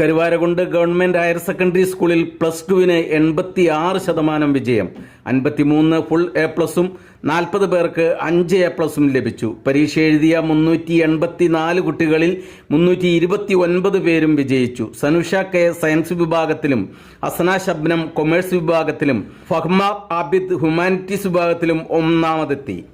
Karuvarakundu government higher secondary സ്കൂളിൽ plus ടുവിന് എൺപത്തി ആറ് ശതമാനം വിജയം. അൻപത്തിമൂന്ന് ഫുൾ എ പ്ലസും നാൽപ്പത് പേർക്ക് അഞ്ച് എ പ്ലസും ലഭിച്ചു. പരീക്ഷ എഴുതിയ മുന്നൂറ്റി എൺപത്തി നാല് കുട്ടികളിൽ മുന്നൂറ്റി ഇരുപത്തി ഒൻപത് പേരും വിജയിച്ചു. സനുഷ കെ സയൻസ് വിഭാഗത്തിലും അസന ശബ്നം കൊമേഴ്സ് വിഭാഗത്തിലും ഫഹ്മ ആബിദ് ഹ്യൂമാനിറ്റീസ് വിഭാഗത്തിലും ഒന്നാമതെത്തി.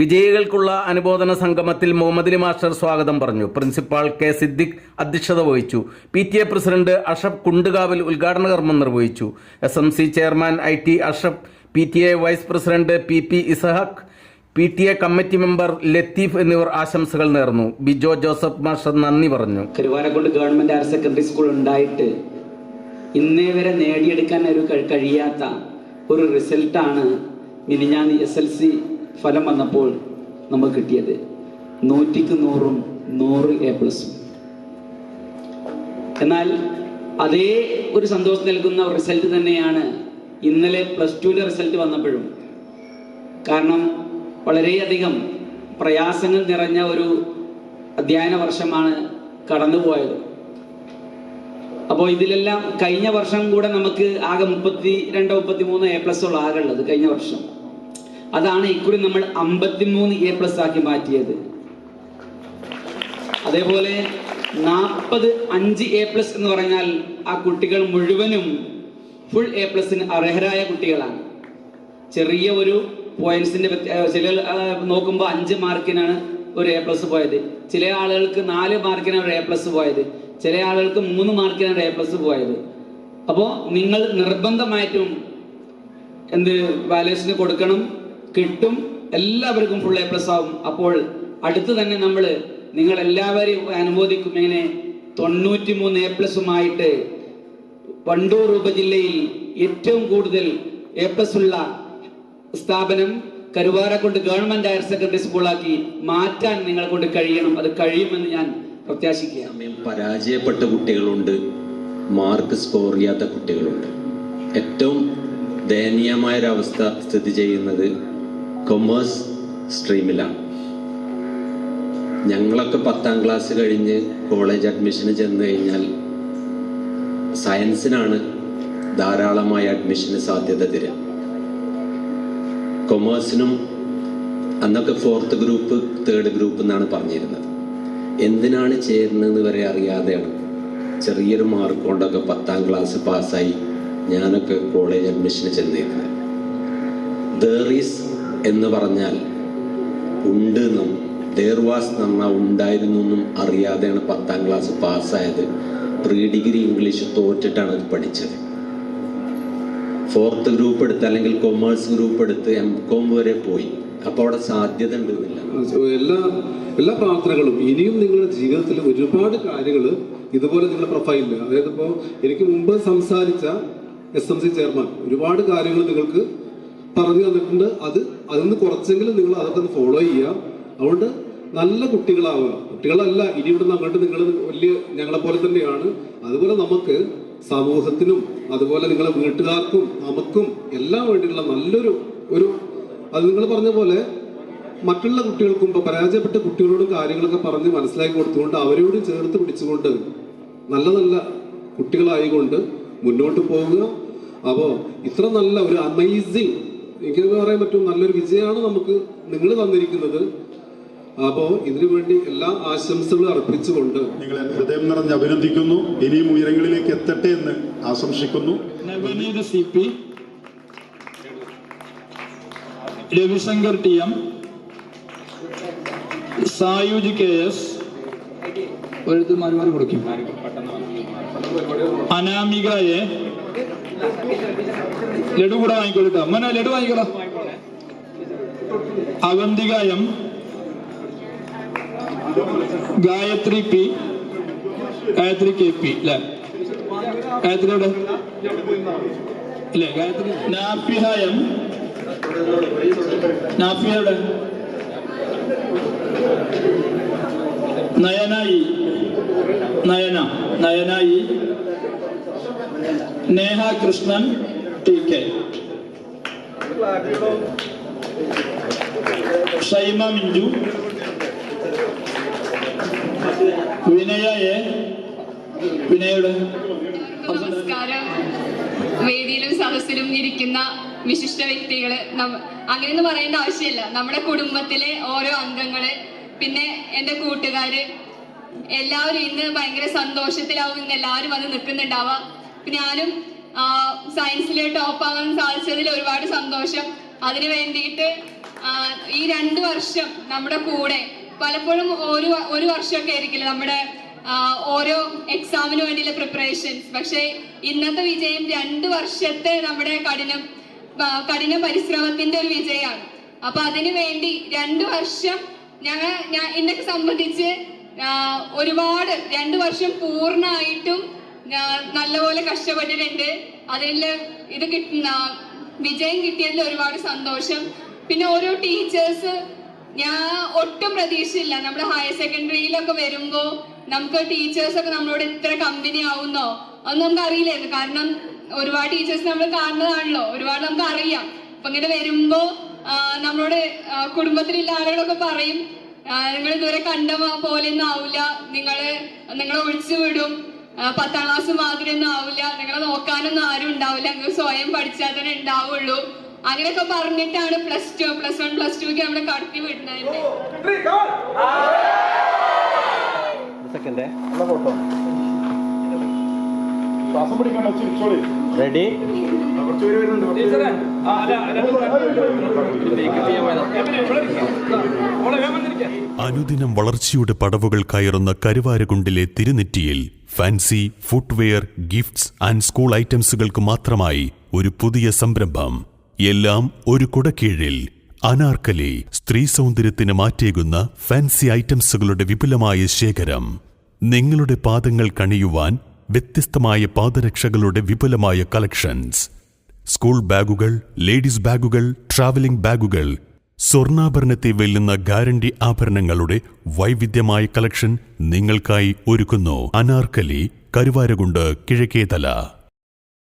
വിജയികൾക്കുള്ള അനുബോധന സംഗമത്തിൽ മുഹമ്മദ് മാസ്റ്റർ സ്വാഗതം പറഞ്ഞു. പ്രിൻസിപ്പാൾ കെ സിദ്ദിഖ് അധ്യക്ഷത വഹിച്ചു. P T A president Ashaf കുണ്ടുകാവിൽ ഉദ്ഘാടന കർമ്മം നിർവഹിച്ചു. S M C chairman I T Ashraf P T A vice president P P Ishaq P T A committee member Latheef എന്നിവർ ആശംസകൾ നേർന്നു. ബിജോ ജോസഫ് മാസ്റ്റർ നന്ദി പറഞ്ഞു. Karuvarakundu government higher secondary school ഉണ്ടായിട്ട് ഇന്നേ വരെ നേടിയെടുക്കാൻ ഒരു കഴിയാത്ത ഒരു റിസൾട്ടാണ് മിനിഞ്ഞാന്ന് എസ് എൽ സി ഫലം വന്നപ്പോൾ നമ്മൾ കിട്ടിയത് നൂറ്റിക്ക് നൂറും നൂറ് എ പ്ലസും എന്നാൽ അതേ ഒരു സന്തോഷം നൽകുന്ന റിസൾട്ട് തന്നെയാണ് ഇന്നലെ പ്ലസ് ടുവിന്റെ റിസൾട്ട് വന്നപ്പോഴും. കാരണം വളരെയധികം പ്രയാസങ്ങൾ നിറഞ്ഞ ഒരു അധ്യയന വർഷമാണ് കടന്നുപോയത്. അപ്പോൾ ഇതിലെല്ലാം കഴിഞ്ഞ വർഷം കൂടെ നമുക്ക് ആകെ മുപ്പത്തി രണ്ടോ മുപ്പത്തി മൂന്നോ എ പ്ലസ് ഉള്ള ആകെ ഉള്ളത് കഴിഞ്ഞ വർഷം. അതാണ് ഇക്കുറി നമ്മൾ അമ്പത്തിമൂന്ന് എ പ്ലസ് ആക്കി മാറ്റിയത്. അതേപോലെ നാൽപ്പത് അഞ്ച് എ പ്ലസ് എന്ന് പറഞ്ഞാൽ ആ കുട്ടികൾ മുഴുവനും ഫുൾ എ പ്ലസിന് അർഹരായ കുട്ടികളാണ്. ചെറിയ ഒരു പോയിന്റ്സിന്റെ ചില നോക്കുമ്പോൾ അഞ്ച് മാർക്കിനാണ് ഒരു എ പ്ലസ് പോയത്. ചില ആളുകൾക്ക് നാല് മാർക്കിനാണ് ഒരു എ പ്ലസ് പോയത്. ചില ആളുകൾക്ക് മൂന്ന് മാർക്കിനാണ് എ പ്ലസ് പോയത്. അപ്പോൾ നിങ്ങൾ നിർബന്ധമായിട്ടും എന്ത് വാലേഷന് കൊടുക്കണം? കിട്ടും എല്ലാവർക്കും ഫുൾ എ പ്ലസ് ആവും. അപ്പോൾ അടുത്ത് തന്നെ നമ്മൾ നിങ്ങൾ എല്ലാവരെയും അനുമോദിക്കും. ഇങ്ങനെ തൊണ്ണൂറ്റി മൂന്ന് എ പ്ലസുമായിട്ട് വണ്ടൂർ ഉപജില്ലയിൽ ഏറ്റവും കൂടുതൽ എ പ്ലസ് ഉള്ള സ്ഥാപനം കരുവാരക്കൊണ്ട് ഗവൺമെന്റ് ഹയർ സെക്കൻഡറി സ്കൂളാക്കി മാറ്റാൻ നിങ്ങളെ കൊണ്ട് കഴിയണം. അത് കഴിയുമെന്ന് ഞാൻ പ്രത്യാശിക്കുകയാണ്. സമയം പരാജയപ്പെട്ട കുട്ടികളുണ്ട്. മാർക്ക് സ്കോർ ചെയ്യാത്ത കുട്ടികളുണ്ട്. ഏറ്റവും ദയനീയമായ ഒരു അവസ്ഥ സ്ഥിതി ചെയ്യുന്നത് കൊമേഴ്സ് സ്ട്രീമിലാണ് ഞങ്ങളൊക്കെ പത്താം ക്ലാസ് കഴിഞ്ഞ് കോളേജ് അഡ്മിഷന് ചെന്ന് കഴിഞ്ഞാൽ സയൻസിനാണ് ധാരാളമായ അഡ്മിഷന് സാധ്യത തരിക. കൊമേഴ്സിനും അന്നൊക്കെ ഫോർത്ത് ഗ്രൂപ്പ് തേർഡ് ഗ്രൂപ്പ് എന്നാണ് പറഞ്ഞിരുന്നത്. എന്തിനാണ് ചേരുന്നതെന്ന് വരെ അറിയാതെയാണ് ചെറിയൊരു മാർക്ക് കൊണ്ടൊക്കെ പത്താം ക്ലാസ് പാസ്സായി ഞാനൊക്കെ കോളേജ് അഡ്മിഷന് ചെന്നിരുന്നത്. ദേറീസ് എന്ന് പറഞ്ഞാൽ ഉണ്ട് എന്നും ദേർ വാസ് ഉണ്ടായിരുന്നു എന്നും അറിയാതെയാണ് പത്താം ക്ലാസ് പാസ്സായത് പ്രീ ഡിഗ്രി ഇംഗ്ലീഷ് തോറ്റിട്ടാണ് അത് പഠിച്ചത്. ഫോർത്ത് ഗ്രൂപ്പ് എടുത്ത് അല്ലെങ്കിൽ കൊമേഴ്സ് ഗ്രൂപ്പ് എടുത്ത് എം കോം വരെ പോയി. അപ്പോൾ അവിടെ സാധ്യത ഉണ്ടെന്നില്ല എല്ലാ എല്ലാ പ്രാർത്ഥനകളും ഇനിയും നിങ്ങളുടെ ജീവിതത്തിൽ ഒരുപാട് കാര്യങ്ങൾ ഇതുപോലെ നിങ്ങളുടെ പ്രൊഫൈലിൽ അതായത് ഇപ്പോൾ എനിക്ക് മുമ്പ് സംസാരിച്ച എസ് എം സി ചെയർമാൻ ഒരുപാട് കാര്യങ്ങൾ നിങ്ങൾക്ക് പറഞ്ഞു തന്നിട്ടുണ്ട്. അത് അതിൽ നിന്ന് കുറച്ചെങ്കിലും നിങ്ങൾ അതൊക്കെ ഒന്ന് ഫോളോ ചെയ്യുക. അതുകൊണ്ട് നല്ല കുട്ടികളാവുക. കുട്ടികളല്ല ഇനി ഇവിടുന്ന് അങ്ങോട്ട് നിങ്ങൾ വലിയ ഞങ്ങളെ പോലെ തന്നെയാണ്. അതുപോലെ നമുക്ക് സമൂഹത്തിനും അതുപോലെ നിങ്ങളെ വീട്ടുകാർക്കും നമുക്കും എല്ലാം വേണ്ടിയുള്ള നല്ലൊരു ഒരു അത് നിങ്ങൾ പറഞ്ഞ പോലെ മറ്റുള്ള കുട്ടികൾക്കും ഇപ്പൊ പരാജയപ്പെട്ട കുട്ടികളോടും കാര്യങ്ങളൊക്കെ പറഞ്ഞ് മനസ്സിലാക്കി കൊടുത്തുകൊണ്ട് അവരോട് ചേർത്ത് പിടിച്ചുകൊണ്ട് നല്ല നല്ല കുട്ടികളായി കൊണ്ട് മുന്നോട്ട് പോകുക അപ്പോൾ ഇത്ര നല്ല ഒരു അമേസിങ് എനിക്ക് പറയാൻ പറ്റും നല്ലൊരു വിജയമാണ് നമുക്ക് നിങ്ങൾ തന്നിരിക്കുന്നത്. അപ്പോ ഇതിനു വേണ്ടി എല്ലാ ആശംസകളും അർപ്പിച്ചുകൊണ്ട് നിങ്ങളെ ഹൃദയം നിറഞ്ഞ് അഭിനന്ദിക്കുന്നു. ഇനിയും ഉയരങ്ങളിലേക്ക് എത്തട്ടെ എന്ന് ആശംസിക്കുന്നു. Navaneeth C P Ravishankar T M Sayuj K S ഒഴുത്ത് മാറി മാറി കൊടുക്കും. അനാമിക എ ലഡു കൂടെ വാങ്ങിക്കോളൂ മോനെ laddu വാങ്ങിക്കോളാം Avanthika M Gayathri P. Gayathri K P. അല്ലേ ഗായത്രിയുടെ ഇല്ലേ? ഗായത്രി. നാഫിഹ എം നാഫിഹയുടെ നയനായി. Nayana. നയനായി. Neha Krishnan T K. Shaima Minju. Vinaya A. വിനയുടെ. നമസ്കാരം. വേദിയിലും സദസ്സിലും ഇരിക്കുന്ന വിശിഷ്ട വ്യക്തികൾ അങ്ങനെയൊന്നും പറയേണ്ട ആവശ്യമില്ല. നമ്മുടെ കുടുംബത്തിലെ ഓരോ അംഗങ്ങൾ പിന്നെ എന്റെ കൂട്ടുകാര് എല്ലാവരും ഇന്ന് ഭയങ്കര സന്തോഷത്തിലാവും ഇന്ന് എല്ലാവരും അത് നിൽക്കുന്നുണ്ടാവാം. പിന്നെ ഞാനും സയൻസിൽ ടോപ്പ് ആവാൻ സാധിച്ചതിൽ ഒരുപാട് സന്തോഷം. അതിനു വേണ്ടിയിട്ട് ഈ രണ്ട് വർഷം നമ്മുടെ കൂടെ പലപ്പോഴും ഒരു ഒരു വർഷമൊക്കെ ആയിരിക്കില്ല നമ്മുടെ ഓരോ എക്സാമിന് വേണ്ടിയുള്ള പ്രിപ്പറേഷൻസ് പക്ഷേ ഇന്നത്തെ വിജയം രണ്ട് വർഷത്തെ നമ്മുടെ കഠിനം കഠിന പരിശ്രമത്തിന്റെ ഒരു വിജയമാണ്. അപ്പൊ അതിനു വേണ്ടി രണ്ട് വർഷം ഞങ്ങൾ ഞാൻ എന്നെ സംബന്ധിച്ച് ഒരുപാട് രണ്ട് വർഷം പൂർണമായിട്ടും ഞാൻ നല്ലപോലെ കഷ്ടപ്പെട്ടിട്ടുണ്ട്. അതിൽ ഇത് കിട്ടുന്ന വിജയം കിട്ടിയതിൽ ഒരുപാട് സന്തോഷം. പിന്നെ ഓരോ ടീച്ചേഴ്സ് ഞാൻ ഒട്ടും പ്രതീക്ഷയില്ല നമ്മുടെ ഹയർ സെക്കൻഡറിയിലൊക്കെ വരുമ്പോൾ നമുക്ക് ടീച്ചേഴ്സ് ഒക്കെ നമ്മളോട് ഇത്ര കമ്പനി ആവുന്നോ? അതൊന്നും നമുക്ക് അറിയില്ലായിരുന്നു കാരണം ഒരുപാട് ടീച്ചേഴ്സ് നമ്മൾ കാണുന്നതാണല്ലോ. ഒരുപാട് നമുക്ക് അറിയാം അപ്പൊ ഇങ്ങനെ വരുമ്പോ ആ, നമ്മളോട് കുടുംബത്തിലുള്ള ആളുകളൊക്കെ പറയും നിങ്ങൾ ഇതുവരെ കണ്ട പോലെ ഒന്നും ആവില്ല നിങ്ങൾ നിങ്ങളെ ഒഴിച്ചു വിടും. പത്താം ക്ലാസ് മാതിരി ഒന്നും ആവില്ല. നിങ്ങളെ നോക്കാനൊന്നും ആരും ഉണ്ടാവില്ല. നിങ്ങൾ സ്വയം പഠിച്ചാൽ തന്നെ ഉണ്ടാവുള്ളൂ. അങ്ങനെയൊക്കെ പറഞ്ഞിട്ടാണ് plus two plus one plus two ഒക്കെ നമ്മളെ കടത്തി വിടുന്നത്. റെഡി അനുദിനം വളർച്ചയുടെ പടവുകൾ കയറുന്ന കരുവാരകുണ്ടിലെ തിരുനെറ്റിയിൽ fancy footwear gifts and school ഐറ്റംസുകൾക്ക് മാത്രമായി ഒരു പുതിയ സംരംഭം എല്ലാം ഒരു കുടക്കീഴിൽ അനാർക്കലി സ്ത്രീ സൗന്ദര്യത്തിന് മാറ്റേകുന്ന ഫാൻസി ഐറ്റംസുകളുടെ വിപുലമായ ശേഖരം നിങ്ങളുടെ പാദങ്ങൾ കണിയുവാൻ വ്യത്യസ്തമായ പാദരക്ഷകളുടെ വിപുലമായ കളക്ഷൻസ്. സ്കൂൾ ബാഗുകൾ ലേഡീസ് ബാഗുകൾ ട്രാവലിംഗ് ബാഗുകൾ സ്വർണാഭരണത്തെ വെല്ലുന്ന ഗ്യാരണ്ടി ആഭരണങ്ങളുടെ വൈവിധ്യമായ കളക്ഷൻ നിങ്ങൾക്കായി ഒരുക്കുന്നു. അനാർക്കലി കരുവാരകുണ്ട് കിഴക്കേതല.